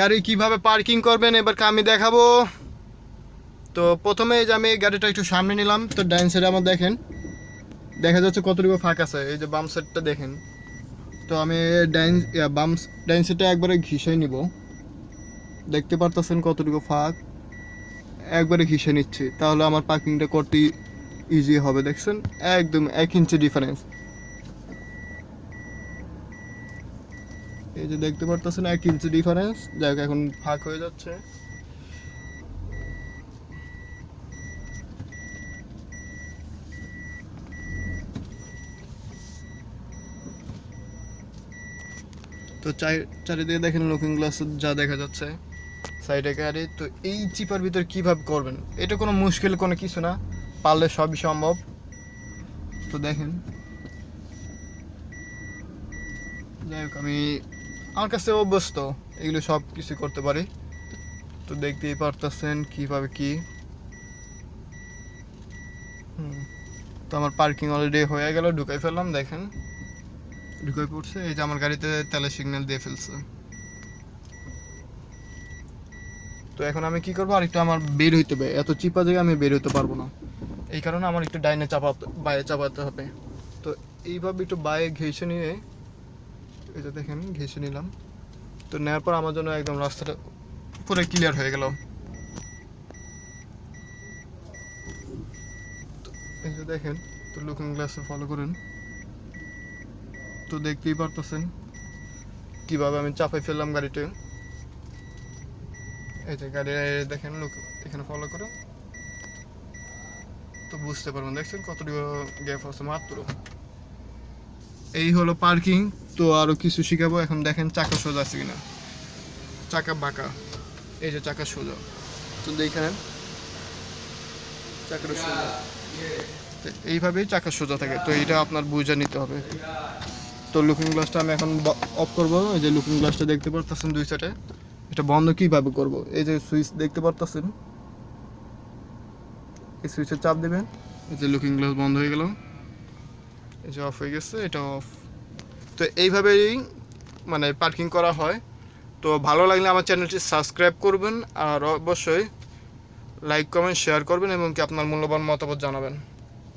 গাড়ি কীভাবে পার্কিং করবেন? এবার আমি দেখাবো। তো প্রথমে যে আমি গাড়িটা একটু সামনে নিলাম। তো ডাইন সাইডে আমার দেখেন, দেখা যাচ্ছে কতটুকু ফাঁক আছে। এই যে বাম সাইডটা দেখেন। তো আমি ডাইন বাম, ডাইন সাইডটা একবারে ঘিসে নিব। দেখতে পারতেছেন কতটুকু ফাঁক? একবারে ঘিসে নিচ্ছি। তাহলে আমার পার্কিংটা করতে ইজি হবে, দেখছেন? একদম এক ইঞ্চি ডিফারেন্স এই যে দেখতে পারতেছেন এক ইঞ্চি ডিফারেন্স যাই হোক, এখন ফাঁক হয়ে যাচ্ছে। তো চারিদিকে দেখেন লুকিং গ্লাস যা দেখা যাচ্ছে সাইডে গাড়ি। তো এই চিপার ভিতর কীভাবে করবেন? এটা কোনো মুশকিল কোনো কিছু না, পারলে সবই সম্ভব। তো দেখেন। যাই হোক, আমি আমার কাছে অভ্যস্ত, এগুলো সব কিছু করতে পারি। তো দেখতেই পারতেছেন কীভাবে কি। তো আমার পার্কিং অলরেডি হয়ে গেল, ঢুকাই ফেললাম, দেখেন। ঢুকাই পড়ছে, এই যে আমার গাড়িতে তেলের সিগন্যাল দিয়ে ফেলছে। তো এখন আমি কি করব? আর একটু আমার বের হইতে হবে। এত চিপা জায়গায় আমি বের হইতে পারব না। এই কারণে আমার একটু ডাইনে চাপাতে বাইরে চাপাতে হবে। তো এইভাবে একটু বাইরে ঘেসে নিয়ে যে দেখেন ঘেসে নিলাম। তো নেওয়ার পর আমার জন্য একদম রাস্তাটা পুরো ক্লিয়ার হয়ে গেল। এই যে দেখেন, তো লুকিং গ্লাসে ফলো করুন। তো দেখতেই পারতেছেন কীভাবে আমি চাপাই ফেললাম গাড়িটা। এই যে গাড়ি দেখেন লোক এখানে ফলো করুন তো বুঝতে পারবেন, দেখছেন কতটুকু গ্যাপ আছে মাত্র। এই হলো পার্কিং। তো আরও কিছু শিখাবো। এখন দেখেন চাকা সোজা আছে কিনা। চাকা বাঁকা। এই যে চাকা সোজা। তো দেখেন। চাকাটা সোজা। এইভাবেই চাকা সোজা থাকে। তো এইটা আপনার বুঝে নিতে হবে। তো লুকিং গ্লাসটা আমি এখন অফ করব। এই যে লুকিং গ্লাসটা দেখতে পারতেছেন দুই সাইডে এটা বন্ধ কীভাবে করব? এই যে সুইচ দেখতে পারতেছেন? এই সুইচে চাপ দেবেন। এই যে লুকিং গ্লাস বন্ধ হয়ে গেল। এই যে অফ হয়ে গেছে, এটা অফ তো এইভাবেই মানে পার্কিং করা হয়। তো ভালো লাগলে আমার চ্যানেলটি সাবস্ক্রাইব করবেন আর অবশ্যই লাইক কমেন্ট শেয়ার করবেন এবং কি আপনার মূল্যবান মতামত জানাবেন।